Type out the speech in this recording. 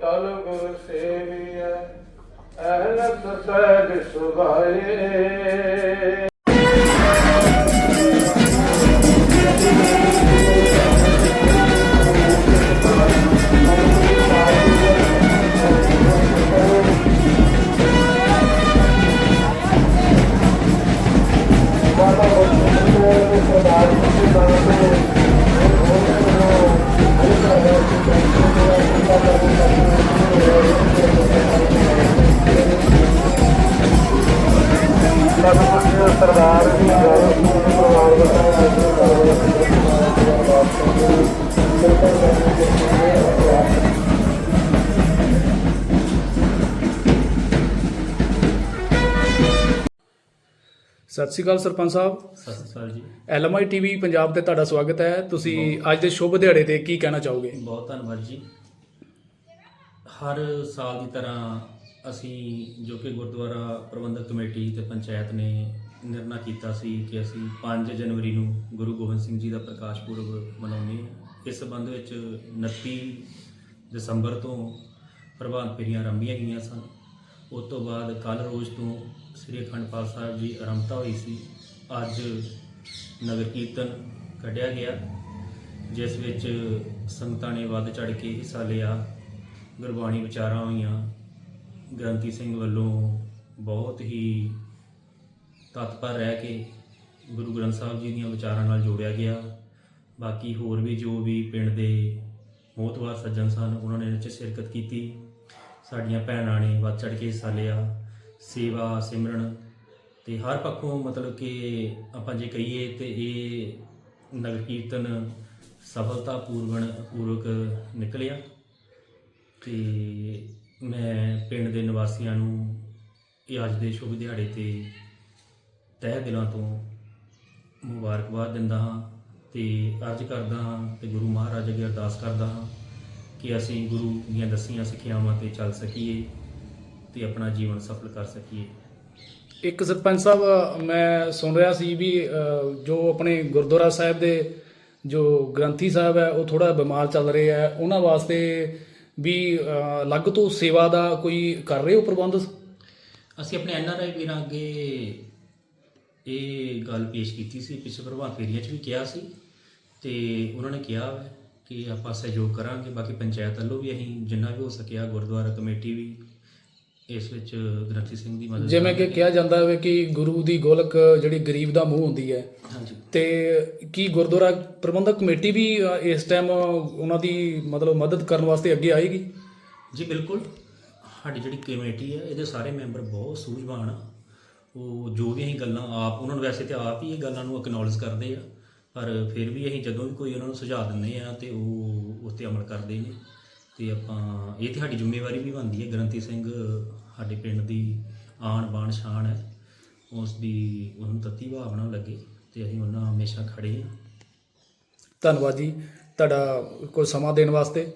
ਤਲ ਗੁਰ ਸੇਵੀਐ ਅਹਨਤ ਸਹਿਜ ਸੁਭਾਏ। ਸਰਦਾਰ ਜੀ ਪਰਿਵਾਰ ਸਤਿ ਸ਼੍ਰੀ ਅਕਾਲ ਸਰਪੰਚ ਸਾਹਿਬ। ਸਤਿ ਸ਼੍ਰੀ ਅਕਾਲ ਜੀ। ਐਲਐਮਆਈ ਟੀਵੀ ਪੰਜਾਬ ਤੇ ਤੁਹਾਡਾ ਸਵਾਗਤ ਹੈ। ਤੁਸੀਂ ਅੱਜ ਦੇ ਸ਼ੁਭ ਦਿਹਾੜੇ ਤੇ ਕੀ ਕਹਿਣਾ ਚਾਹੋਗੇ? ਬਹੁਤ ਧੰਨਵਾਦ ਜੀ। ਹਰ ਸਾਲ ਦੀ ਤਰ੍ਹਾਂ ਅਸੀਂ ਜੋ ਕਿ ਗੁਰਦੁਆਰਾ ਪ੍ਰਬੰਧਕ ਕਮੇਟੀ ਤੇ ਪੰਚਾਇਤ ਨੇ ਨਿਰਣਾ ਕੀਤਾ ਸੀ ਕਿ ਅਸੀਂ 5 ਜਨਵਰੀ ਨੂੰ ਗੁਰੂ ਗੋਬਿੰਦ ਸਿੰਘ ਜੀ ਦਾ ਪ੍ਰਕਾਸ਼ ਪੁਰਬ ਮਨਾਉਂਦੇ ਹਾਂ। ਇਸ ਸੰਬੰਧ ਵਿੱਚ 29 ਦਸੰਬਰ ਤੋਂ ਪ੍ਰਭਾਤ ਫੇਰੀਆਂ ਆਰੰਭੀਆਂ ਗਈਆਂ ਸਨ। ਉਸ ਤੋਂ ਬਾਅਦ ਕੱਲ ਰੋਜ਼ ਤੋਂ ਸ੍ਰੀ ਅਖੰਡ ਪਾਠ ਸਾਹਿਬ ਜੀ ਆਰੰਭਤਾ ਹੋਈ ਸੀ। ਅੱਜ ਨਗਰ ਕੀਰਤਨ ਕੱਢਿਆ ਗਿਆ, ਜਿਸ ਵਿੱਚ ਸੰਗਤਾਂ ਨੇ ਵੱਧ ਚੜ ਕੇ ਹਿੱਸਾ ਲਿਆ। ਗੁਰਬਾਣੀ ਵਿਚਾਰਾਂ ਹੋਈਆਂ ਗ੍ਰੰਥੀ ਸਿੰਘ ਵੱਲੋਂ ਬਹੁਤ ਹੀ ਤਤਪਰ ਰਹਿ ਕੇ ਗੁਰੂ ਗ੍ਰੰਥ ਸਾਹਿਬ ਜੀ ਦੀਆਂ ਵਿਚਾਰਾਂ ਨਾਲ ਜੋੜਿਆ ਗਿਆ। ਬਾਕੀ ਹੋਰ ਵੀ ਜੋ ਵੀ ਪਿੰਡ ਦੇ ਮੋਹਤਵਾਰ ਸੱਜਣ ਸਨ, ਉਹਨਾਂ ਨੇ ਇਹ 'ਚ ਸ਼ਿਰਕਤ ਕੀਤੀ। ਸਾਡੀਆਂ ਭੈਣਾਂ ਨੇ ਵੱਧ ਚੜ ਕੇ ਹਿੱਸਾ ਲਿਆ। ਸੇਵਾ, ਸਿਮਰਨ ਤੇ ਹਰ ਪੱਖੋਂ ਮਤਲਬ ਕਿ ਆਪਾਂ ਜੇ ਕਹੀਏ ਤੇ ਇਹ ਨਗਰ ਕੀਰਤਨ ਸਫਲਤਾ ਪੂਰਵਨ ਪੂਰਵਕ ਨਿਕਲਿਆ। ਤੇ ਮੈਂ ਪਿੰਡ ਦੇ ਨਿਵਾਸੀਆਂ ਨੂੰ ਇਹ ਅੱਜ ਦੇ ਸ਼ੁਭ ਦਿਹਾੜੇ ਤੇ ਤਹਿ ਦਿਲਾਂ ਤੋਂ ਮੁਬਾਰਕਬਾਦ ਦਿੰਦਾ ਹਾਂ ਤੇ ਅਰਜ਼ ਕਰਦਾ ਹਾਂ ਤੇ ਗੁਰੂ ਮਹਾਰਾਜ ਅੱਗੇ ਅਰਦਾਸ ਕਰਦਾ ਹਾਂ ਕਿ ਅਸੀਂ ਗੁਰੂ ਦੀਆਂ ਦਸੀਆਂ ਸਿੱਖਿਆਵਾਂ ਤੇ ਚੱਲ ਸਕੀਏ ਤੇ ਆਪਣਾ ਜੀਵਨ ਸਫਲ ਕਰ ਸਕੀਏ। ਇੱਕ ਸਰਪੰਚ ਸਾਹਿਬ, ਮੈਂ ਸੁਣ ਰਿਹਾ ਸੀ ਵੀ ਜੋ ਆਪਣੇ ਗੁਰਦੁਆਰਾ ਸਾਹਿਬ ਦੇ ਜੋ ਗ੍ਰੰਥੀ ਸਾਹਿਬ ਹੈ, ਉਹ ਥੋੜਾ ਬਿਮਾਰ ਚੱਲ ਰਹੇ ਹੈ। ਉਹਨਾਂ ਵਾਸਤੇ ਵੀ ਅਲੱਗ ਤੋਂ ਸੇਵਾ ਦਾ ਕੋਈ ਕਰ ਰਹੇ ਹੋ ਪ੍ਰਬੰਧ? ਅਸੀਂ ਆਪਣੇ ਐਨਆਰਆਈ ਵੀਰਾਂ ਅੱਗੇ ਇਹ ਗੱਲ ਪੇਸ਼ ਕੀਤੀ ਸੀ ਪਿਛਲੇ ਪ੍ਰਭਾਵ ਫੇਰੀਆਂ 'ਚ ਵੀ ਕਿਹਾ ਸੀ ਤੇ ਉਹਨਾਂ ਨੇ ਕਿਹਾ ਕਿ ਆਪਾਂ ਸਹਿਯੋਗ ਕਰਾਂਗੇ, ਬਾਕੀ ਪੰਚਾਇਤ ਵੱਲੋਂ ਵੀ ਅਸੀਂ ਜਿੰਨਾ ਵੀ ਹੋ ਸਕਿਆ, ਗੁਰਦੁਆਰਾ ਕਮੇਟੀ ਵੀ ਇਸ ਵਿੱਚ ਗ੍ਰੰਥੀ ਸਿੰਘ ਦੀ ਮਦਦ ਜਿਵੇਂ ਕਿ। ਕਿਹਾ ਜਾਂਦਾ ਹੈ ਕਿ ਗੁਰੂ ਦੀ ਗੋਲਕ ਜਿਹੜੀ ਗਰੀਬ ਦਾ ਮੂੰਹ ਹੁੰਦੀ ਹੈ। ਹਾਂਜੀ। ਤੇ ਕੀ ਗੁਰਦੁਆਰਾ ਪ੍ਰਬੰਧਕ ਕਮੇਟੀ ਵੀ ਇਸ ਟਾਈਮ ਉਹਨਾਂ ਦੀ ਮਤਲਬ ਮਦਦ ਕਰਨ ਵਾਸਤੇ ਅੱਗੇ ਆਏਗੀ? ਜੀ ਬਿਲਕੁਲ। ਸਾਡੀ ਜਿਹੜੀ ਕਮੇਟੀ ਹੈ ਇਹਦੇ ਸਾਰੇ ਮੈਂਬਰ ਬਹੁਤ ਸੂਝਵਾਨ ਆ। ਉਹ ਜੋ ਵੀ ਅਸੀਂ ਗੱਲਾਂ ਆਪ ਉਹਨਾਂ ਨੂੰ ਵੈਸੇ ਤੇ ਆਪ ਹੀ ਇਹ ਗੱਲਾਂ ਨੂੰ ਅਕਨੌਲਜ ਕਰਦੇ ਆ। ਪਰ ਫਿਰ ਵੀ ਅਸੀਂ ਜਦੋਂ ਵੀ ਕੋਈ ਉਹਨਾਂ ਨੂੰ ਸੁਝਾਅ ਦਿੰਦੇ ਆ ਤੇ ਉਹ ਉਸ ਤੇ ਅਮਲ ਕਰਦੇ ਨੇ। ਤੇ ਆਪਾਂ, ਇਹ ਤੇ ਸਾਡੀ ਜ਼ਿੰਮੇਵਾਰੀ ਵੀ ਬਣਦੀ ਹੈ। ਗ੍ਰੰਥੀ ਸਿੰਘ ਸਾਡੇ ਪਿੰਡ ਦੀ ਆਣ ਬਾਣ ਸ਼ਾਨ ਹੈ। ਉਸ ਦੀ ਉਹਨੂੰ ਤੱਤੀ ਭਾਵਨਾ ਲੱਗੇ ਤੇ ਅਸੀਂ ਉਹਨਾਂ ਹਮੇਸ਼ਾ ਖੜੇ ਹਾਂ। ਧੰਨਵਾਦ ਜੀ। ਤੁਹਾਡਾ ਕੋਈ ਸਮਾਂ ਦੇਣ ਵਾਸਤੇ?